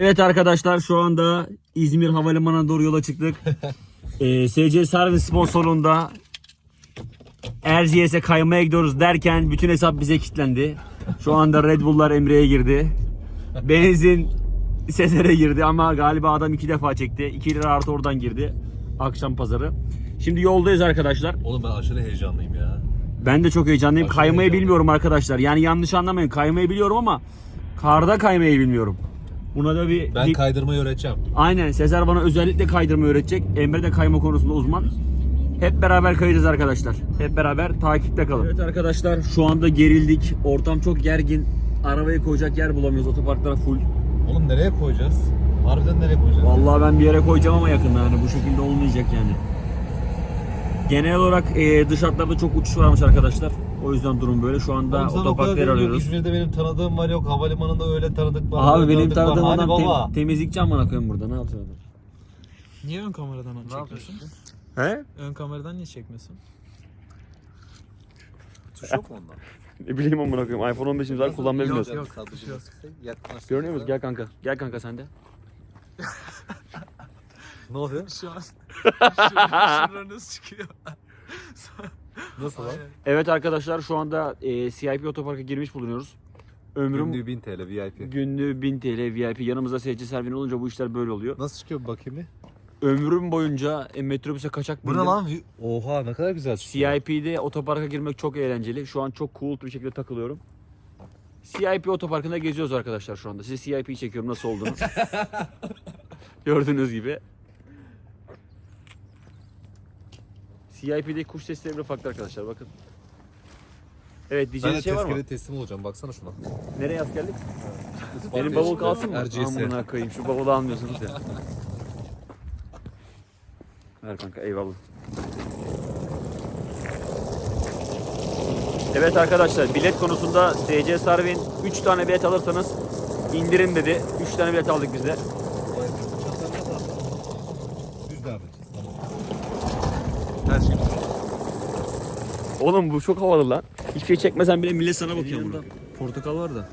Evet arkadaşlar şu anda İzmir Havalimanı'na doğru yola çıktık. ee, SC Servis sponsorluğunda Erciyes'e kaymaya gidiyoruz derken bütün hesap bize kilitlendi. Şu anda Red Bull'lar Emre'ye girdi. Benzin Sezer'e girdi ama galiba adam iki defa çekti. 2 lira artı oradan girdi. Akşam pazarı. Şimdi yoldayız arkadaşlar. Oğlum ben aşırı heyecanlıyım ya. Ben de çok heyecanlıyım. Aşırı kaymayı heyecanlı. bilmiyorum arkadaşlar. Yani yanlış anlamayın. Kaymayı biliyorum ama karda kaymayı bilmiyorum. Buna da bir, Ben kaydırmayı öğreteceğim. Aynen Sezer bana özellikle kaydırma öğretecek. Emre de kayma konusunda uzman. Hep beraber kayacağız arkadaşlar. Hep beraber takipte kalın. Evet arkadaşlar şu anda gerildik. Ortam çok gergin. Arabayı koyacak yer bulamıyoruz. Otoparklar full. Oğlum nereye koyacağız? Harbiden nereye koyacağız? Vallahi ben bir yere koyacağım ama yakında yani bu şekilde olmayacak yani. Genel olarak e, dış hatlarda çok uçuş varmış arkadaşlar. O yüzden durum böyle. Şu anda Oğlum o kadar otoparklar bilmiyorum. arıyoruz. İzmir'de benim tanıdığım var yok. Havalimanında öyle tanıdık var. Abi böyle benim tanıdık var. tanıdığım adam tem- baba. temizlikçi amına koyayım burada. Ne yapıyor adam? Niye ön kameradan çekmiyorsun? He? Ön kameradan niye çekmiyorsun? Tuş yok mu ondan? Ne bileyim amına koyayım. iPhone 15'imiz var kullanmayı bilmiyoruz. yok. Görünüyor musun? Gel kanka. Gel kanka sen de. Ne oluyor? Şu an şunlar nasıl çıkıyor? Nasıl lan? Evet arkadaşlar şu anda e, CIP otoparka girmiş bulunuyoruz. Ömrüm Günlüğü 1000 TL VIP. günlüğü 1000 TL VIP. Yanımızda SC Servin olunca bu işler böyle oluyor. Nasıl çıkıyor bakayım bir? Ömrüm boyunca e, metrobüse kaçak Bu ne bindim. lan? Oha ne kadar güzel çıkıyor. CIP'de otoparka girmek çok eğlenceli. Şu an çok cool bir şekilde takılıyorum. CIP otoparkında geziyoruz arkadaşlar şu anda. Size CIP'yi çekiyorum nasıl olduğunu. Gördüğünüz gibi. CIP'de kuş sesleri bile farklı arkadaşlar bakın. Evet Ben de diyeceğiniz şey var mı? tezkere teslim olacağım. Baksana şuna. Nereye askerlik? Benim bavul kalsın mı? RGS. Amına koyayım şu bavulu almıyorsunuz ya. Ver kanka eyvallah. Evet arkadaşlar bilet konusunda SC Sarvin 3 tane bilet alırsanız indirim dedi. 3 tane bilet aldık biz de. Düz devam edeceğiz. Tamam. Her şey Oğlum bu çok havalı lan. Hiçbir şey çekmesen bile millet sana bakıyor burada. Portakal var da.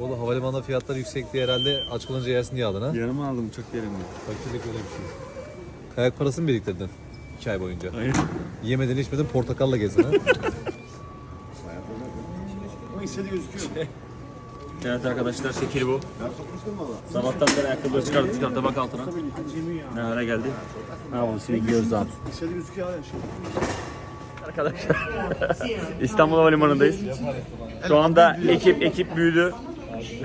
Oğlum havalimanında fiyatlar yüksek diye herhalde aç kalınca yersin diye aldın ha? Yanıma aldım çok yerimde. Fakirlik öyle bir şey. Kayak parası mı biriktirdin? 2 ay boyunca. Aynen. Yemedin içmedin portakalla gezdin ha? Evet arkadaşlar şekil bu. Sabahtan beri ayakkabıları çıkardık çıkardık bak altına. Ne hale geldi? Ne yapalım şimdi giyiyoruz abi. Arkadaşlar İstanbul Havalimanı'ndayız. Şu anda ekip ekip büyüdü.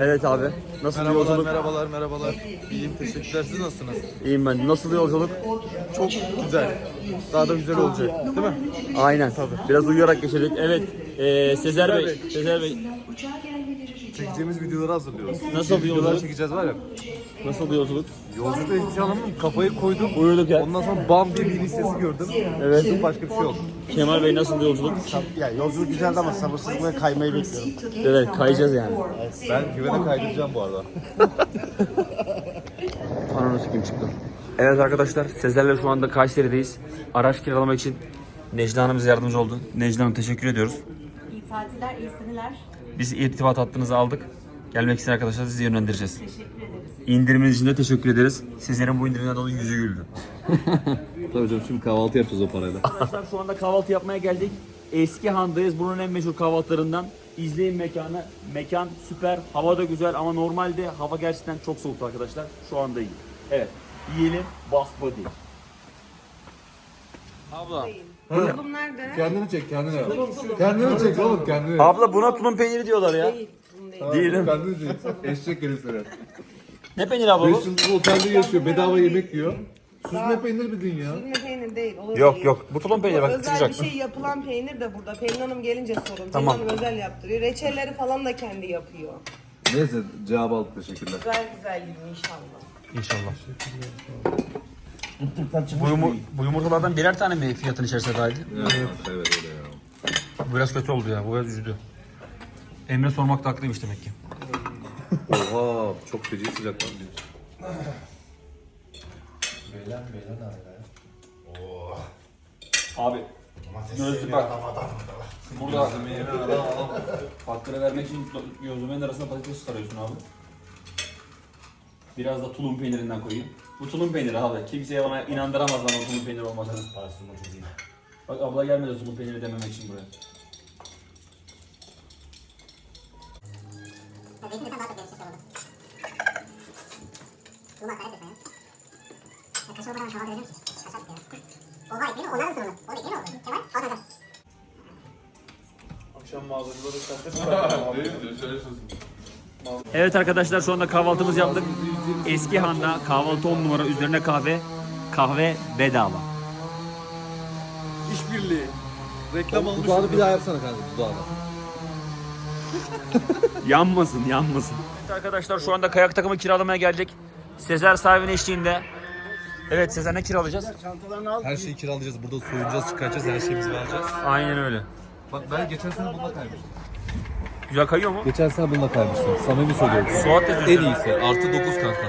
Evet abi. Nasıl bir Merhabalar, yolculuk? merhabalar, merhabalar. İyiyim, teşekkürler. Siz nasılsınız? İyiyim ben. Nasıl bir yolculuk? Çok güzel. Daha da güzel olacak, değil mi? Aynen. Biraz uyuyarak geçirdik. Evet. Ee, Sezer Bey. Sezer Bey. Çekeceğimiz videoları hazırlıyoruz. Nasıl bir Videolar yolculuk? çekeceğiz var ya. Nasıl bir yolculuk? Yolculukta hiçbir şey anlamadım. Kafayı koydum. Uyuduk ya. Ondan sonra bam diye bir listesi gördüm. Evet. Başka bir şey yok. Kemal Bey nasıl bir yolculuk? Ya yolculuk güzeldi ama sabırsızlıkla kaymayı bekliyorum. Evet kayacağız yani. ben güvene kaydıracağım bu arada. Ananı kim çıktı. Evet arkadaşlar Sezer'le şu anda Kayseri'deyiz. Araç kiralamak için Necla Hanım bize yardımcı oldu. Necla Hanım teşekkür ediyoruz. İyi tatiller, iyi seneler. Biz irtibat hattınızı aldık. Gelmek isteyen arkadaşlar sizi yönlendireceğiz. Teşekkür ederiz. İndiriminiz için de teşekkür ederiz. Sizlerin bu indirimden dolayı yüzü güldü. Tabii canım şimdi kahvaltı yapacağız o parayla. Arkadaşlar şu anda kahvaltı yapmaya geldik. Eski Han'dayız. Bunun en meşhur kahvaltılarından. İzleyin mekanı. Mekan süper. Hava da güzel ama normalde hava gerçekten çok soğuktu arkadaşlar. Şu anda iyi. Evet. Yiyelim. Bas body. Nerede? Kendini çek, kendini. Kendini çek oğlum, kendini. Abla buna tulum peyniri diyorlar ya. Değil. değil. Değilim. Kendini çek. Eşek herifleri. Ne peyniri abla bu? 5 yıldızlı otelde yaşıyor, bedava yemek yiyor. Süzme peynir bildin ya. Süzme peynir değil. Olur Yok değil. yok. Bu tulum peyniri bak Özel sıcak. bir şey yapılan peynir de burada. Pelin Hanım gelince sorun. Tamam. Pelin Hanım özel yaptırıyor. Reçelleri falan da kendi yapıyor. Neyse, cevap aldık, teşekkürler. Güzel güzel yiyin inşallah. İnşallah. Bu, yumur, bu yumurtalardan birer tane mi fiyatın içerisine dahil? evet öyle ya. Bu biraz kötü oldu ya. Bu biraz üzdü. Emre sormakta haklıymış demek ki. Oha çok feci sıcak lan. Abi. Gözlük bak. Burada fakire vermek için gözlüğün arasına patates sarıyorsun abi. Biraz da tulum peynirinden koyayım. Bu tulum peyniri abi. Kimseye bana inandıramaz bana tulum peyniri olmadığını. Bak abla gelmedi tulum peyniri dememek için buraya. Evet arkadaşlar şu anda kahvaltımızı yaptık. Eski Han'da kahvaltı 10 numara üzerine kahve. Kahve bedava. İşbirliği. Reklam olmuş. Dudağını bir daha yapsana kanka dudağını. Yanmasın, yanmasın. Evet arkadaşlar şu anda kayak takımı kiralamaya geldik. Sezer sahibinin eşliğinde. Evet Sezer ne kiralayacağız? Çantalarını al. Her şeyi kiralayacağız. Burada soyunacağız, çıkaracağız, her şeyimizi vereceğiz. Aynen öyle. Bak ben geçen sene bununla kaymıştım. Güzel kayıyor mu? Geçen sene bununla kaymıştım. Samimi söylüyorum. Suat da En iyisi. Artı 9 kanka.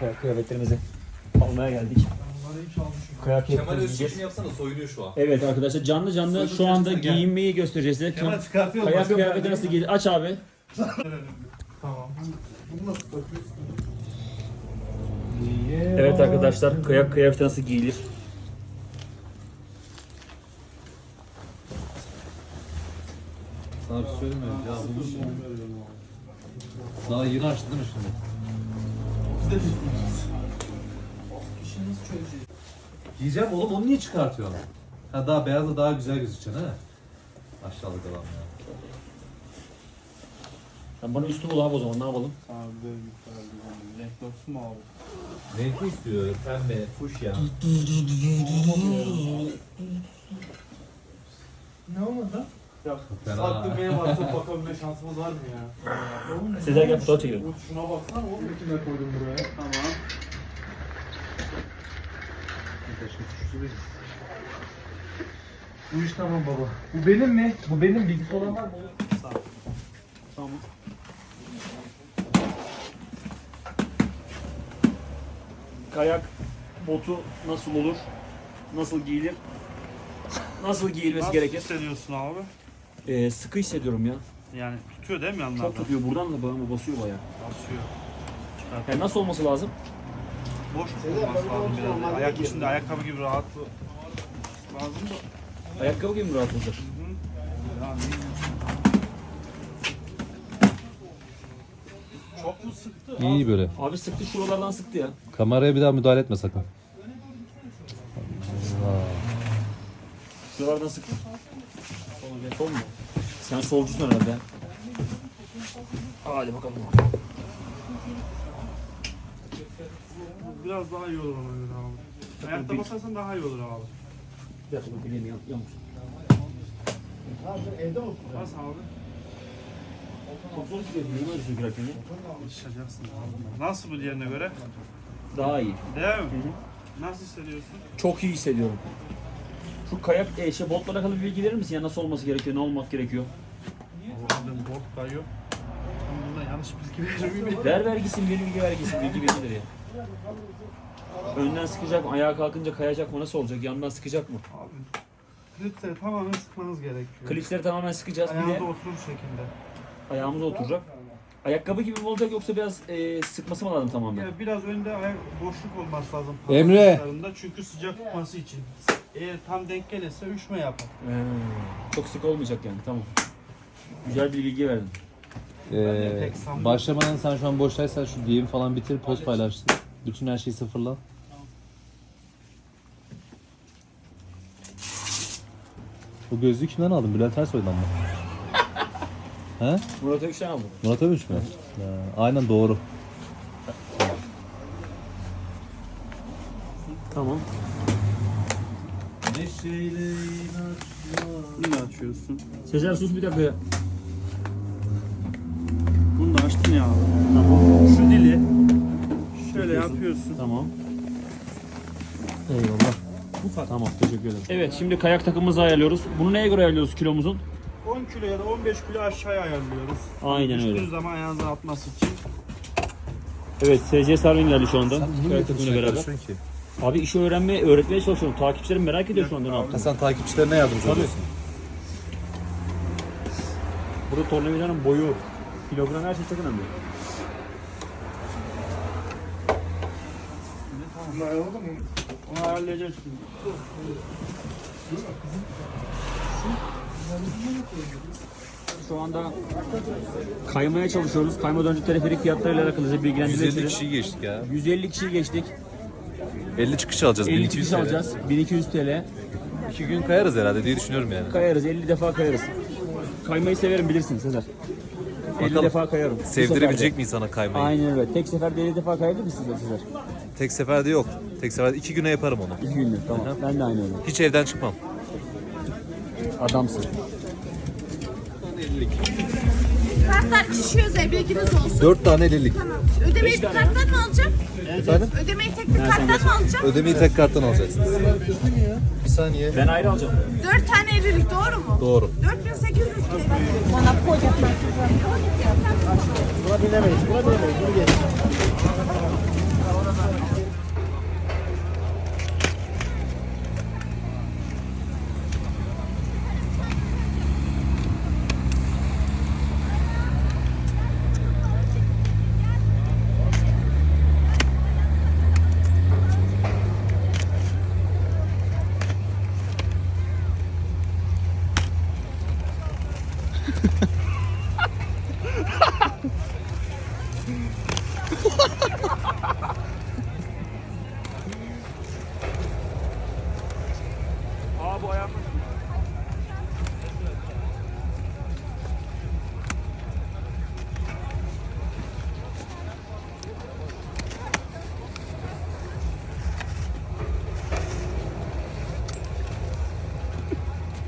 Kayak kıyafetlerimizi almaya geldik. Kayak Kemal kıyafetlerimizi öz giyeceğiz. yapsana soyunuyor şu an. Evet arkadaşlar canlı canlı şu anda giyinmeyi göstereceğiz size. Kemal çıkartıyor. Kayak kıyafeti nasıl giyilir? Aç abi. Evet arkadaşlar kayak kıyafeti nasıl giyilir? Bir söyleyeyim mi? Ya bunu Daha yeni açtın değil mi şimdi? Giyeceğim oğlum onu niye çıkartıyorsun? Ha daha beyazla daha güzel gözükeceksin ha. Aşağılık adam ya. Sen bana üstü bul abi o zaman ne yapalım? Renkli istiyor. Pembe, fuşya. Fena. Aklımaya WhatsApp bakabilme şansımız var mı ya? Sezer gel fotoğraf çekelim. Şuna baksana oğlum kime koydum buraya. Tamam. Bu iş tamam baba. Bu benim mi? Bu benim bilgisi olan var mı? Kayak botu nasıl olur? Nasıl giyilir? Nasıl giyilmesi gerekir? hissediyorsun abi? Ee, sıkı hissediyorum ya. Yani tutuyor değil mi yanlardan? Çok tutuyor. Buradan da bağımı basıyor bayağı. Basıyor. Yani nasıl olması lazım? Boş tutulması lazım biraz. da. Ayak içinde ayakkabı gibi rahat lazım da. Ayakkabı gibi mi rahat olacak? Yani Çok mu sıktı? İyi böyle. Abi sıktı şuralardan sıktı ya. Kameraya bir daha müdahale etme sakın. Şuralardan sıktı. Sol, sol mu? Sen solcusun herhalde. Hadi bakalım. Biraz daha iyi olur ona göre abi. Ayakta basarsan daha iyi olur abi. Bir dakika dur bileğimi yan, yamuk. Bas abi. Çok zor gidiyor. Yürüme girerken ya. Alışacaksın abi. Nasıl bu diğerine göre? Daha iyi. Değil mi? Nasıl hissediyorsun? Çok iyi hissediyorum. Şu kayak, e, şey, botla alakalı bir bilgi verir misin? Ya nasıl olması gerekiyor, ne olmak gerekiyor? Allah'ım bot kayıyor. Buna yanlış bilgi veriyor? Ver vergisin, bir bilgi vergisin, bilgi verilir ya. Önden sıkacak mı? Ayağa kalkınca kayacak mı? Nasıl olacak? Yandan sıkacak mı? Abi. Klipsleri tamamen sıkmanız gerekiyor. Klipsleri tamamen sıkacağız. Bir de Ayağınıza oturur şekilde. ayağımıza oturacak. Ayakkabı gibi mi olacak yoksa biraz e, sıkması mı lazım tamamen? Yani biraz önde ayak boşluk olması lazım. Emre! parmaklarında. Çünkü sıcak tutması için. Eğer tam denk gelirse üşme yapar. Ee, çok sık olmayacak yani tamam. Güzel bir bilgi verdin. Ee, pek sanmıyorum. başlamadan sen şu an boştaysan şu DM falan bitir, post paylaştın. Bütün her şeyi sıfırla. Bu gözlüğü kimden aldın? Bülent Ersoy'dan mı? He? Murat Ökşen aldım. Murat Övünç mü? Ha, aynen doğru. Tamam. Bunu da açıyorsun. Sezer sus bir dakika ya. Bunu da açtın ya abi. Tamam. Şu dili şöyle yapıyorsun. Tamam. Eyvallah. Bu kadar. Tamam teşekkür ederim. Evet şimdi kayak takımımızı ayarlıyoruz. Bunu neye göre ayarlıyoruz kilomuzun? 10 kilo ya da 15 kilo aşağıya ayarlıyoruz. Aynen öyle. Düştüğünüz zaman ayağınızın atması için. Evet SC Sarvin geldi şu anda. Sen takımıyla beraber. ki? Abi işi öğrenmeye, öğretmeye çalışıyorum. Takipçilerim merak ediyor şu anda ne yaptın. sen takipçilerine yardımcı oluyorsun. Burada tornavidanın boyu Kilogram her şey çok önemli. Onu halledeceğiz şimdi. Şu anda kaymaya çalışıyoruz. Kaymadan önce teleferik fiyatlarıyla alakalı size bilgilendirmek 150 istedim. kişiyi geçtik ya. 150 kişi geçtik. 50 çıkış alacağız. 50 1200 kişi TL. alacağız. 1200 TL. 2 gün kayarız herhalde diye düşünüyorum yani. Kayarız. 50 defa kayarız. Kaymayı severim bilirsin Sezer. 50 Bakalım. defa kayarım. Sevdirebilecek seferde. miyiz sana kaymayı? Aynen öyle. Tek seferde 50 defa kayabilir misin Sezer? Tek seferde yok. Tek seferde 2 güne yaparım onu. 2 günlük tamam. Ben de aynı öyle. Hiç evden çıkmam. Adamsın. Kartlar şişiyor Zey bilginiz olsun. 4 tane 50'lik. Tamam. Ödemeyi bir karttan mı alacağım? Efendim? Ödemeyi tek bir karttan mı alacağım? Ödemeyi tek karttan alacaksınız. Bir saniye. Ben ayrı alacağım. Dört tane evlilik doğru mu? Doğru. 4800 TL. Bana koca Buna binemeyiz. Buna binemeyiz. Bunu geç.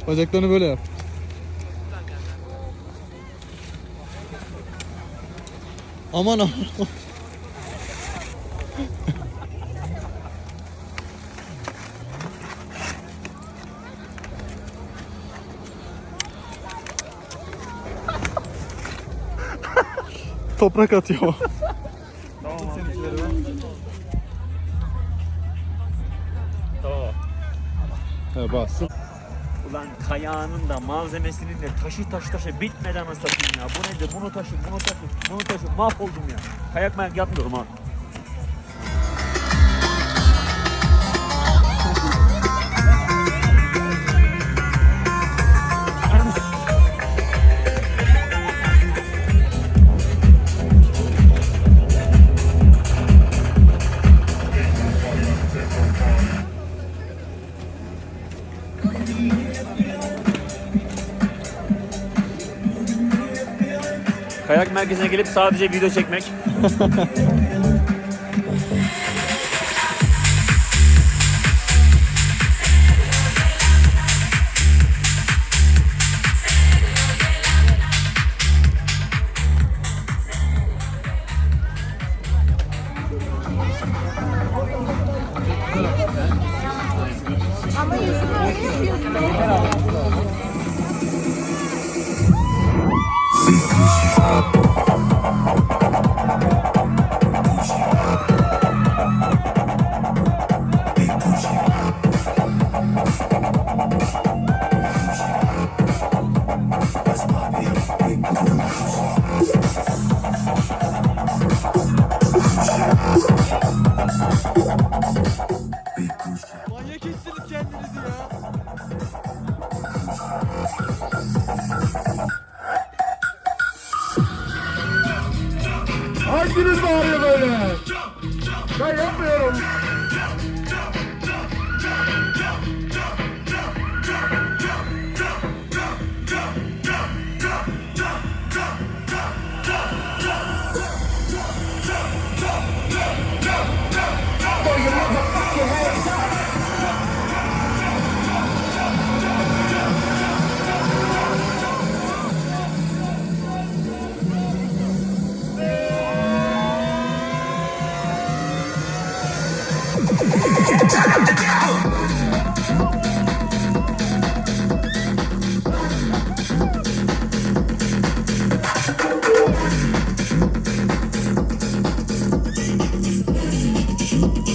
Bacaklarını böyle yap. Aman aman. Toprak atıyor. Ulan kayağının da malzemesinin de taşı taşı taşı bitmeden satayım ya. Bu nedir? Bunu taşı, bunu taşı, bunu taşı. Mahvoldum ya. Kayak mayak yapmıyorum ha. Kayak merkezine gelip sadece video çekmek.